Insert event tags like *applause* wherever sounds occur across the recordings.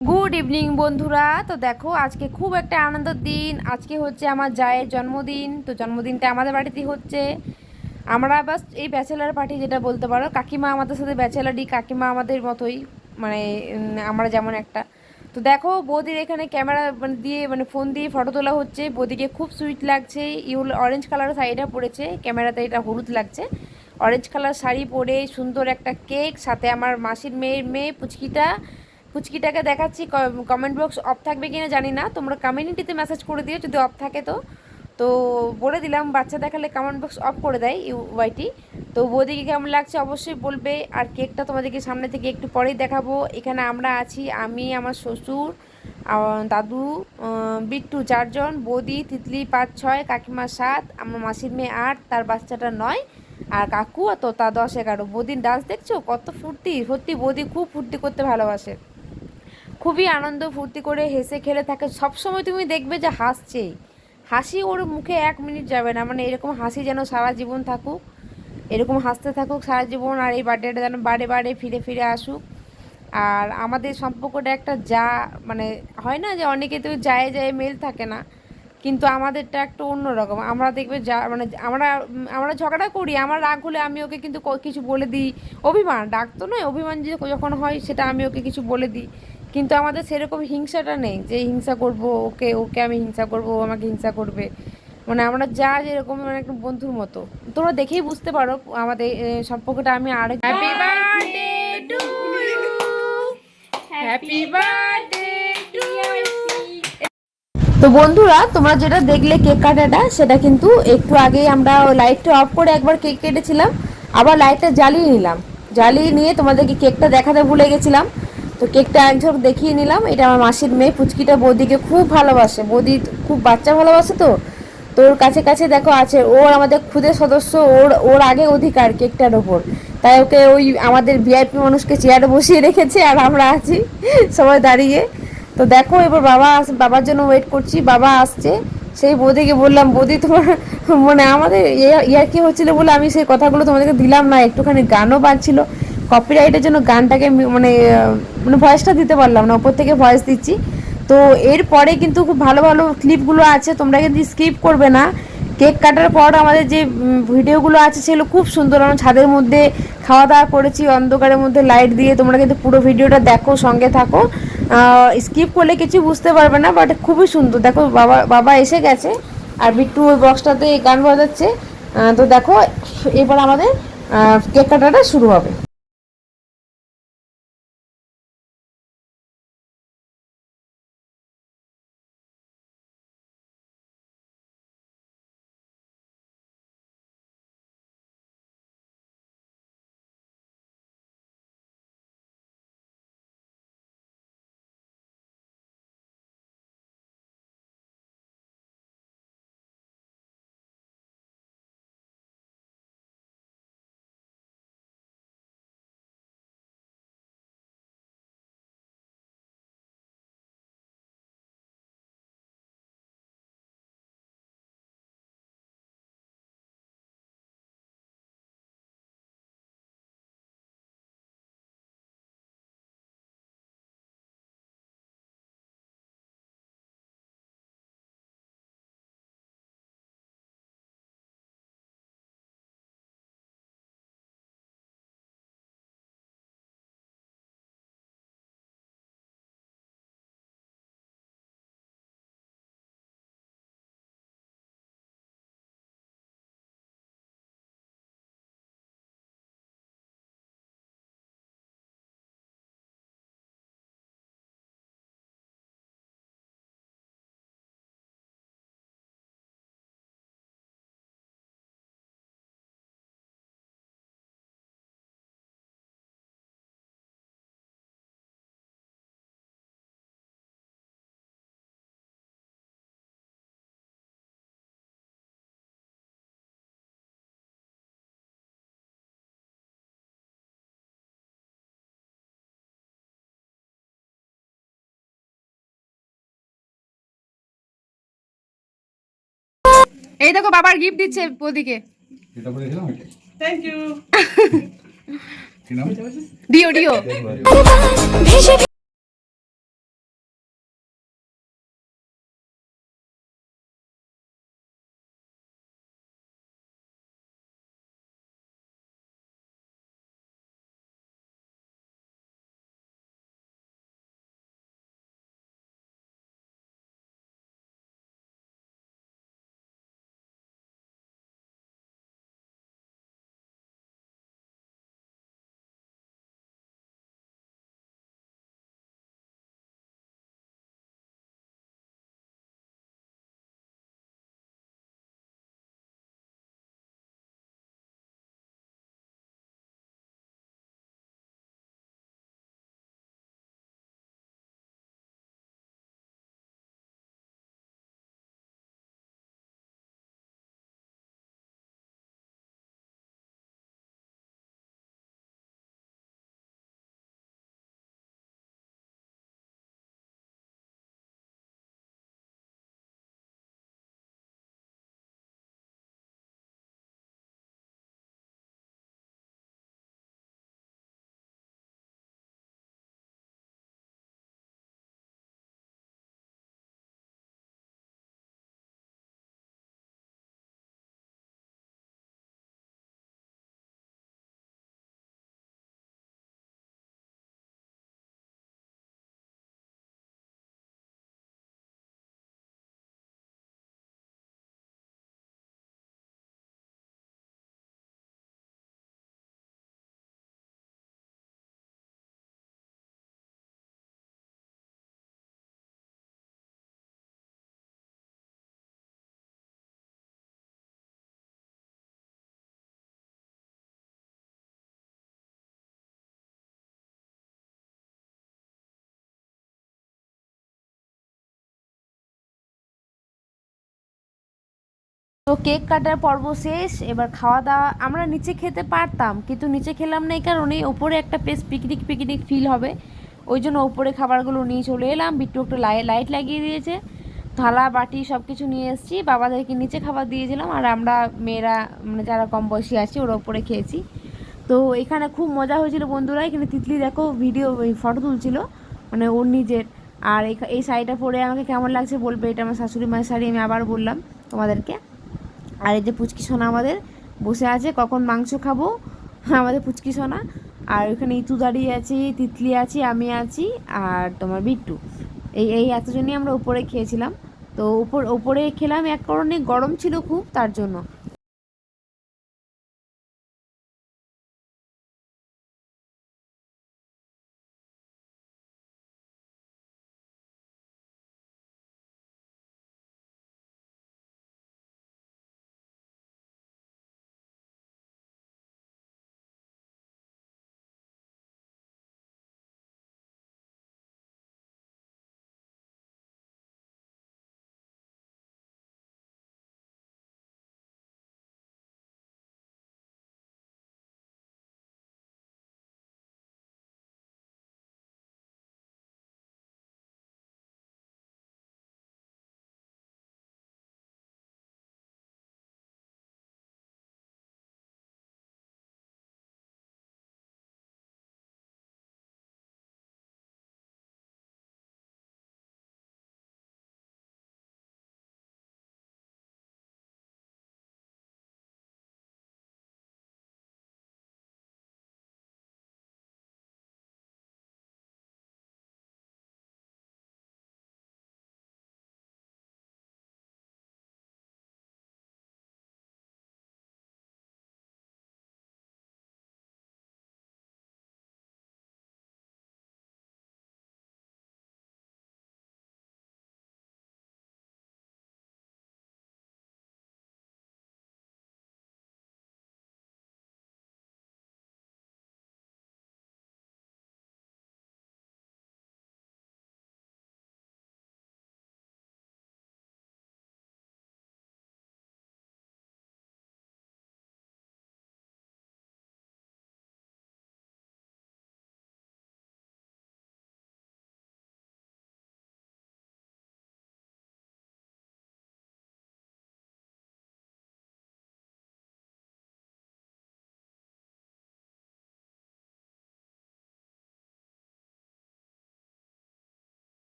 Good evening বন্ধুরা। তো দেখো, আজকে খুব একটা আনন্দের দিন। আজকে হচ্ছে আমার জায়ের জন্মদিন। তো জন্মদিনটা আমাদের বাড়িতেই হচ্ছে। আমরা বাস এই ব্যাচেলার পার্টি যেটা বলতে পারো, কাকিমা আমাদের সাথে ব্যাচেলারই কাকিমা আমাদের মতোই মানে আমরা যেমন একটা। তো দেখো, বৌদির এখানে ক্যামেরা মানে দিয়ে মানে ফোন দিয়ে ফটো তোলা হচ্ছে। বৌদিকে খুব সুইট লাগছে। ইউল অরেঞ্জ কালার শাড়িটা পরেছে। ক্যামেরাতে এটা হলুদ লাগছে। অরেঞ্জ কালার শাড়ি পরে সুন্দর একটা কেক সাথে আমার মাসির মেয়ের মেয়ে পুচকিটা। পুচকিটাকে দেখাচ্ছি কমেন্ট বক্স অফ থাকবে কিনা জানি না। তোমরা কমিউনিটিতে মেসেজ করে দিও, যদি অফ থাকে তো। তো বলে দিলাম, বাচ্চা দেখালে কমেন্ট বক্স অফ করে দেয় ইউ ওয়াইটি। তো বৌদিকে কেমন লাগছে অবশ্যই বলবে, আর কেকটা তোমাদেরকে সামনে থেকে একটু পরেই দেখাবো। এখানে আমরা আছি, আমি, আমার শ্বশুর দাদু বিট্টু চারজন, বৌদি, তিতলি পাঁচ, ছয়, কাকিমা সাত, আমার মাসির মেয়ে আট, তার বাচ্চাটা নয়, আর কাকু আর তোতা দশ, এগারো। বৌদির ডান্স দেখছ? কত ফুর্তি, সত্যি বৌদি খুব ফুর্তি করতে ভালোবাসে। খুবই আনন্দ, ফুর্তি করে হেসে খেলে থাকে। সবসময় তুমি দেখবে যে হাসছে। হাসি ওর মুখে এক মিনিট যাবে না। মানে এরকম হাসি যেন সারা জীবন থাকুক। এরকম হাসতে থাকুক সারা জীবন আর এই বার্থডেটা যেন বারে বারে ফিরে ফিরে আসুক। আর আমাদের সম্পর্কটা একটা যা মানে হয় না যে অনেকে তো যায় যায় মেল থাকে না। কিন্তু আমাদেরটা একটা অন্যরকম। আমরা দেখবে যা মানে আমরা আমরা ঝগড়া করি। আমার রাগ হলে আমি ওকে কিন্তু কিছু বলে দিই। অভিমান, রাগ তো নয়। অভিমান যখন হয় সেটা আমি ওকে কিছু বলে দিই। কিন্তু আমাদের সেরকম হিংসাটা নেই যে হিংসা করব ওকে ওকে আমি হিংসা করব ও আমাকে হিংসা করবে। মানে আমরা যা যেরকম মানে একটা বন্ধুর মতো। তোমরা দেখেই বুঝতে পারো আমাদের সম্পর্কটা আমি আর happy birthday to you happy birthday to তো বন্ধুরা তোমরা যেটা দেখলে কেক কাটাটা সেটা কিন্তু একটু আগেই আমরা লাইটটা অফ করে একবার কেক কেটেছিলাম। আবার লাইটটা জ্বালিয়ে নিলাম। জ্বালিয়ে নিয়ে তোমাদেরকে কেকটা দেখাতে ভুলে গেছিলাম। তো কেকটা এক দেখিয়ে নিলাম। এটা আমার মাসির মেয়ে পুচকিটা বৌদিকে খুব ভালোবাসে। বৌদি খুব বাচ্চা ভালোবাসে তো? তো ওর কাছে কাছে দেখো আছে, ওর আমাদের খুদের সদস্য, ওর ওর আগে অধিকার কেকটার ওপর। তাই ওকে ওই আমাদের ভিআইপি মানুষকে চেয়ারে বসিয়ে রেখেছে আর আমরা আছি সবাই দাঁড়িয়ে। তো দেখো এবার বাবা বাবার জন্য ওয়েট করছি, বাবা আসছে। সেই বৌদিকে বললাম, বৌদি, তোমার মানে আমাদের ইয়ার কি হচ্ছিল বলে আমি সেই কথাগুলো তোমাদেরকে দিলাম না। একটুখানি গানও বাজছিল। কপিরাইটের জন্য গানটাকে মানে মানে ভয়েসটা দিতে পারলাম না ওপর থেকে ভয়েস দিচ্ছি। তো এরপরে কিন্তু খুব ভালো ভালো ক্লিপগুলো আছে, তোমরা কিন্তু স্কিপ করবে না। কেক কাটার পর আমাদের যে ভিডিওগুলো আছে সেগুলো খুব সুন্দর। আমরা ছাদের মধ্যে খাওয়া দাওয়া করেছি, অন্ধকারের মধ্যে লাইট দিয়ে। তোমরা কিন্তু পুরো ভিডিওটা দেখো, সঙ্গে থাকো। স্কিপ করলে কিছু বুঝতে পারবে না বাট খুবই সুন্দর। দেখো, বাবা বাবা এসে গেছে, আর বিট্টু ওই বক্সটাতে গান বাজাচ্ছে। তো দেখো, এবার আমাদের কেক কাটাটা শুরু হবে। এই দেখো বাবার গিফট দিচ্ছে দিলাম থ্যাংক ইউ কি নাম? ডিও ডিও ভেসে তো কেক কাটার পর্ব শেষ, এবার খাওয়া দাওয়া আমরা নিচে খেতে পারতাম, কিন্তু নিচে খেলাম না এই কারণে ওপরে একটা বেশ পিকনিক পিকনিক ফিল হবে। ওই জন্য ওপরে খাবারগুলো নিয়ে চলে এলাম, বিট্টু একটু লাইট লাগিয়ে দিয়েছে। থালা, বাটি সব কিছু নিয়ে এসেছি, বাবাদেরকে নিচে খাবার দিয়েছিলাম আর আমরা মেয়েরা মানে যারা কম বয়সী আছি, ওরা ওপরে খেয়েছি। তো এখানে খুব মজা হয়েছিল বন্ধুরা, এখানে তিতলি দেখো ভিডিও ফটো তুলছিল মানে ওর নিজের আর এই শাড়িটা পরে আমাকে কেমন লাগছে বলবে, এটা আমার শাশুড়ি মায়ের শাড়ি, আমি আবার বললাম তোমাদেরকে। আর এই যে পুচকি সোনা আমাদের বসে আছে, কখন মাংস খাব? *laughs* আমাদের পুচকি সোনা। আর ওখানে ইতু দাঁড়িয়ে আছে, তিতলি আছে, আমি আছি, আর তোমার বিট্টু। এই এই এতজনই আমরা উপরে খেয়েছিলাম। তো উপর ওপরে খেলাম, এক কারণে গরম ছিল খুব, তার জন্য।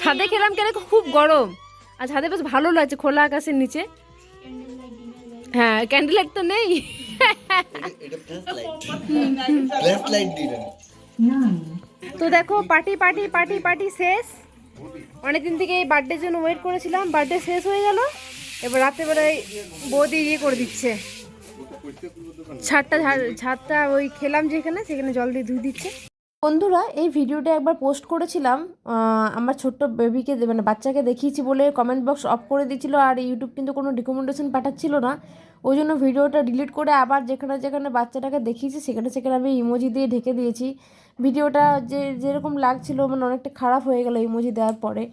ছাদে খেলাম কেন? খুব গরম। আর ছাদে বেশ ভালো লাগছে খোলা আকাশের নিচে। হ্যাঁ ক্যান্ডেল লাইট তো নেই। তো দেখো পার্টি পার্টি পার্টি পার্টি শেষ। অনেকদিন থেকে এই বার্থডের জন্য ওয়েট করেছিলাম। বার্থডে শেষ হয়ে গেল। এবার রাত্রেবেলায় বৌদি ইয়ে করে দিচ্ছে। ছাদটা ছাদটা ওই খেলাম যেখানে, সেখানে জল দিয়ে ধুয়ে দিচ্ছে। বন্ধুরা, এই ভিডিওটা একবার পোস্ট করেছিলাম আমার ছোট্ট বেবিকে মানে বাচ্চাকে দেখিয়েছি বলে কমেন্ট বক্স অফ করে দিয়েছিল আর ইউটিউব কিন্তু কোনো রিকমেন্ডেশন পাঠাচ্ছিল না। ওই জন্য ভিডিওটা ডিলিট করে আবার যেখানে যেখানে বাচ্চাটাকে দেখিয়েছি, সেখানে সেখানে আমি ইমোজি দিয়ে ঢেকে দিয়েছি। ভিডিওটা যে, যেরকম লাগছিল মানে অনেকটা খারাপ হয়ে গেল ইমোজি দেওয়ার পরে।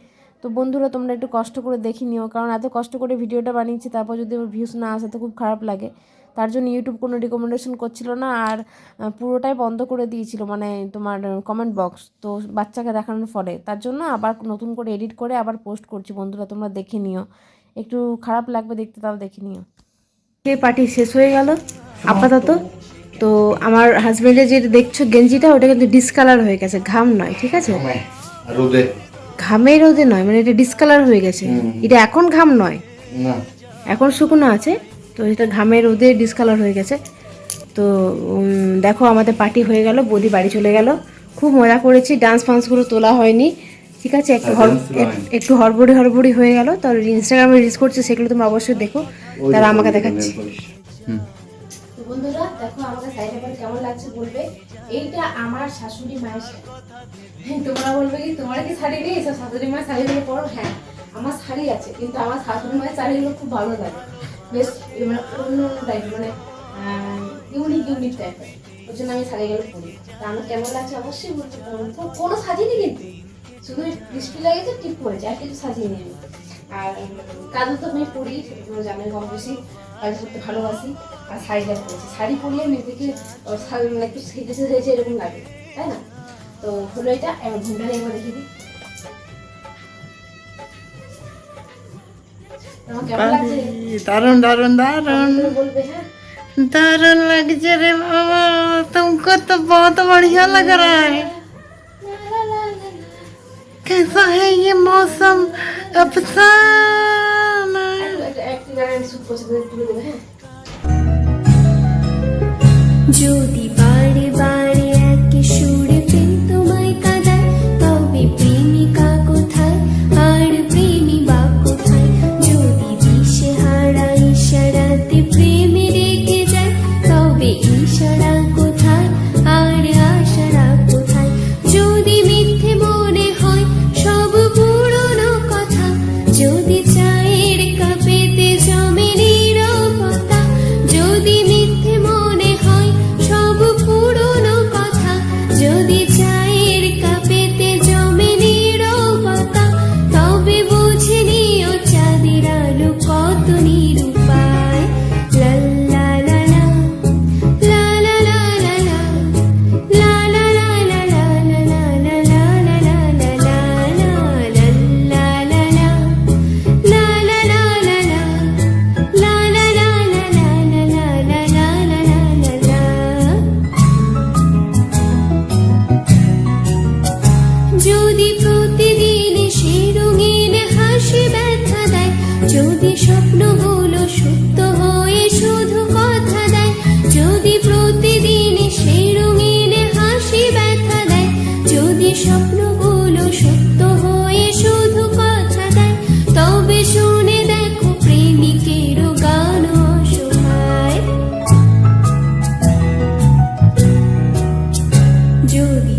তো বন্ধুরা, তোমরা একটু কষ্ট করে দেখে নিও, কারণ এত কষ্ট করে ভিডিওটা বানিয়েছি, তারপর যদি আমার ভিউস না আসে, তো খুব খারাপ লাগে। তার জন্য ইউটিউব কোনো রিকমেন্ডেশন করছিল না আর পুরোটাই বন্ধ করে দিয়েছিল মানে তোমার কমেন্ট বক্স তো বাচ্চাকে দেখানোর ফলে। তার জন্য আবার নতুন করে এডিট করে আবার পোস্ট করছি। বন্ধুরা তোমরা দেখে নিও। একটু খারাপ লাগবে দেখতে তাও দেখে নিও। সে পার্টি শেষ হয়ে গেল? আপাতত। তো আমার হাজবেন্ডের যে দেখছ গেঞ্জিটা ওটা কিন্তু ডিসকালার হয়ে গেছে। ঘাম নয় ঠিক আছে? রোদে। ঘামের রোদে নয় মানে এটা ডিসকালার হয়ে গেছে। এটা এখন ঘাম নয়? এখন শুকনো আছে? তো এটা ঘামের রোদে ডিসকালার হয়ে গেছে। তো দেখো আমাদের পার্টি হয়ে গেল বৌদি বাড়ি চলে গেল। খুব মজা করেছি ডান্স ফান্সগুলো তোলা হয়নি। ঠিক আছে একটু হর এক- একটু হড়বড়ি হড়বড়ি হয়ে গেল। তার ইনস্টাগ্রামে রিলস করছে সেগুলো তোমরা অবশ্যই দেখো। তারা আমাকে দেখাচ্ছি। বন্ধুরা দেখো আমাকে শাড়িটা পরে কেমন লাগছে বলবে? এইটা আমার শাশুড়ি মায়ের শাড়ি। হ্যাঁ, তোমরা বলবে কি তোমার কি শাড়ি নেই সব শাশুড়ি মায়ের শাড়িগুলো পরো? হ্যাঁ আমার শাড়ি আছে কিন্তু আমার শাশুড়ি মায়ের শাড়িগুলো খুব ভালো লাগে। বেশ মানে অন্য অন্য টাইপের মানে ইউনিক ইউনিক টাইপের ওই জন্য আমি শাড়িগুলো পরি। তা আমার কেমন লাগছে অবশ্যই পারব কোনো সাজিনি কিন্তু। শুধু ডিসপ্লে লাগিয়েছে টিপ পরেছে আর কিছু সাজিয়ে নিয়ে আর কাজু তো আমি সেটা তোমরা জানোই কম বেশি কাজ করতে ভালোবাসি আর শাড়িটা পরেছি। শাড়ি পরলে আহ, মানে একটু সেজেছে সেজেছে এরকম লাগে তাই না? তো হলো এটা এবার ঘুমটা একবার দেখিয়ে দিই। दारुण दारुण दारुण। दारुण लग जा बाबा तुमको तो बहुत बढ़िया लग रहा है। कैसा है ये मौसम? अफसाना। जो दी बारी बारी शूर किशोर যদি প্রতিদিন সে রঙিন হাসি ব্যথা দেয়, যদি স্বপ্নগুলো সত্য হয়ে শুধু কথা দেয়, যদি প্রতিদিন সে রঙিন হাসি ব্যথা দেয়, যদি স্বপ্নগুলো সত্য হয়ে শুধু কথা দেয়, তবে শুনে দেখো প্রেমিকের গান অসহায়। যদি